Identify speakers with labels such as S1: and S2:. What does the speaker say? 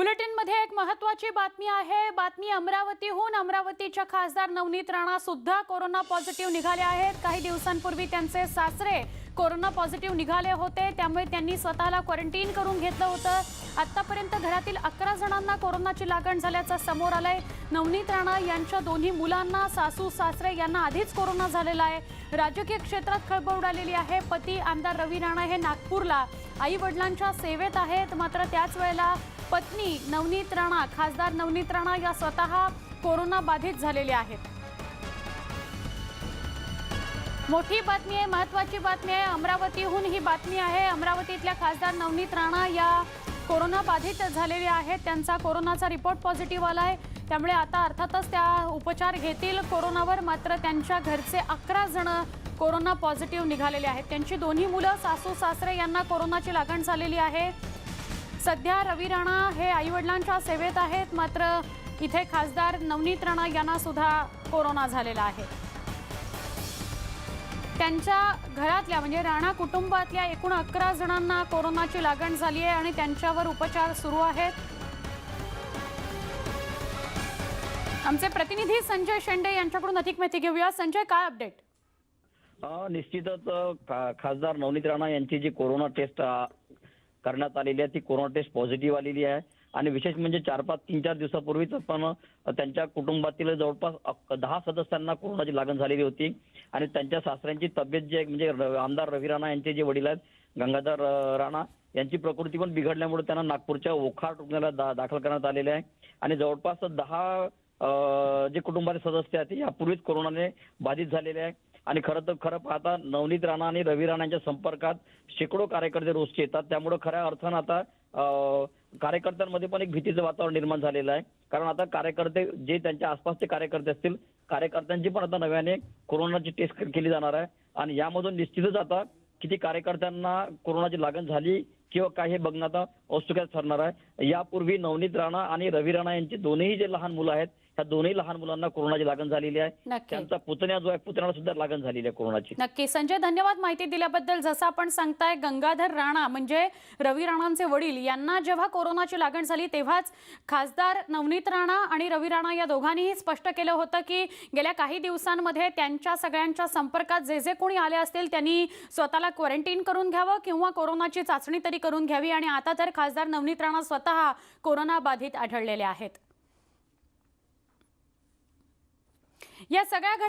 S1: बुलेटिनमध्ये एक महत्वाची बातमी आहे. बातमी अमरावतीहून अमरावतीच्या खासदार नवनीत राणा सुद्धा कोरोना पॉझिटिव्ह निघाले आहेत. काही दिवसांपूर्वी त्यांचे सासरे कोरोना पॉझिटिव्ह निघाले होते. त्यामुळे त्यांनी स्वतःला क्वारंटीन करून घेतलं होतं. आत्तापर्यंत घरातील अकरा जणांना कोरोनाची लागण झाल्याचं समोर आलंय. नवनीत राणा यांच्या दोन्ही मुलांना सासू सासरे यांना आधीच कोरोना झालेला आहे. राजकीय क्षेत्रात खळबळ उडालेली आहे. पती आमदार रवी राणा हे नागपूरला आई वडिलांच्या सेवेत आहेत. मात्र त्याच वेळेला पत्नी नवनीत राणा खासदार नवनीत राणा या स्वतः कोरोना बाधित झालेल्या आहेत. मोठी बातमी आहे महत्वाची बातमी आहे. अमरावतीहून ही बातमी आहे. अमरावतीतल्या खासदार नवनीत राणा या कोरोना बाधित झालेल्या आहेत. त्यांचा कोरोनाचा रिपोर्ट पॉझिटिव्ह आला आहे. त्यामुळे आता अर्थातच त्या उपचार घेतील कोरोनावर. मात्र त्यांच्या घरचे अकरा जण कोरोना पॉझिटिव्ह निघालेले आहेत. त्यांची दोन्ही मुलं सासू सासरे यांना कोरोनाची लागण झालेली आहे. सध्या रवी राणा हे आईवडिलांच्या सेवेत आहेत. मात्र इथे खासदार नवनीत राणा यांना सुद्धा कोरोना झालेला आहे. त्यांच्या घरातल्या म्हणजे राणा कुटुंबातल्या एकूण अकरा जणांना कोरोनाची लागण झाली आहे आणि त्यांच्यावर उपचार सुरू आहेत. आमचे प्रतिनिधी संजय शेंडे यांच्याकडून अधिक माहिती घेऊया. संजय काय अपडेट
S2: निश्चितच खासदार नवनीत राणा यांची जी कोरोना टेस्ट करण्यात आलेली आहे ती कोरोना टेस्ट पॉझिटिव्ह आलेली आहे. आणि विशेष म्हणजे चार पाच तीन चार दिवसापूर्वीच पण त्यांच्या कुटुंबातील जवळपास दहा सदस्यांना कोरोनाची लागण झालेली होती. आणि त्यांच्या सासऱ्यांची तब्येत जी आहे म्हणजे आमदार रवी राणा यांचे जे वडील आहेत गंगाधर राणा यांची प्रकृती पण बिघडल्यामुळे त्यांना नागपूरच्या ओखाड रुग्णालयात दा- दाखल करण्यात आलेले आहे. आणि जवळपास दहा जे कुटुंबाचे सदस्य आहेत यापूर्वीच कोरोनाने बाधित झालेले आहे. आणि खरं तर खरं पाहता नवनीत राणा आणि रवी राणांच्या संपर्कात शेकडो कार्यकर्ते रोजचे येतात. त्यामुळे खऱ्या अर्थानं आता कार्यकर्त्यांमध्ये पण एक भीतीचं वातावरण निर्माण झालेलं आहे. कारण आता कार्यकर्ते जे त्यांच्या आसपासचे कार्यकर्ते असतील कार्यकर्त्यांची पण आता नव्याने कोरोनाची टेस्ट केली जाणार आहे. आणि यामधून निश्चितच आता किती कार्यकर्त्यांना कोरोनाची लागण झाली किंवा काय हे बघणं आता औत्सुक्यात ठरणार आहे. यापूर्वी नवनीत राणा आणि रवी राणा यांची दोन्ही जे लहान मुलं आहेत ह्या दोन्ही लहान मुलांना कोरोनाची लागण झालेली आहे. त्यांचा पुतण्या जो आहे पुतण्याला सुद्धा लागण झालेली आहे कोरोनाची.
S1: नक्की. संजय धन्यवाद माहिती दिल्याबद्दल. जसं आपण सांगताय गंगाधर राणा म्हणजे रवी राणांचे वडील यांना जेव्हा कोरोनाची लागण झाली तेव्हाच खासदार नवनीत राणा आणि रवी राणा या दोघांनीही स्पष्ट केलं होतं की गेल्या काही दिवसांमध्ये त्यांच्या सगळ्यांच्या संपर्कात जे जे कोणी आले असतील त्यांनी स्वतःला क्वारंटीन करून घ्यावं किंवा कोरोनाची चाचणी तरी करून घ्यावी. आणि आता तर खासदार नवनीत राणा स्वतः कोरोना बाधित आढळलेले आहेत. या सगळ्या